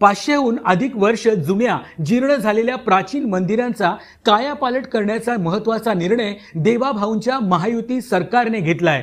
पाचशेहून अधिक वर्ष जुन्या जीर्ण झालेल्या प्राचीन मंदिरांचा कायापालट करण्याचा महत्त्वाचा निर्णय देवाभाऊंच्या महायुती सरकारने घेतलाय.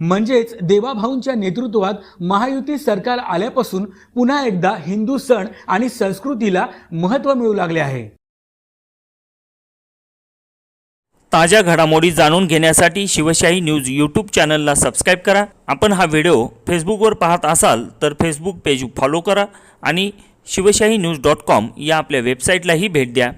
म्हणजेच देवाभाऊंच्या नेतृत्वात महायुती सरकार आल्यापासून पुन्हा एकदा हिंदू सण आणि संस्कृतीला महत्त्व मिळू लागले आहे. ताज्या घडामोडी जाणून घेण्यासाठी शिवशाही न्यूज यूट्यूब चॅनलला सबस्क्राईब करा. आपण हा व्हिडिओ फेसबुकवर पाहत असाल तर फेसबुक पेज फॉलो करा आणि शिवशाही न्यूज डॉट कॉम या आपल्या वेबसाईटलाही भेट द्या.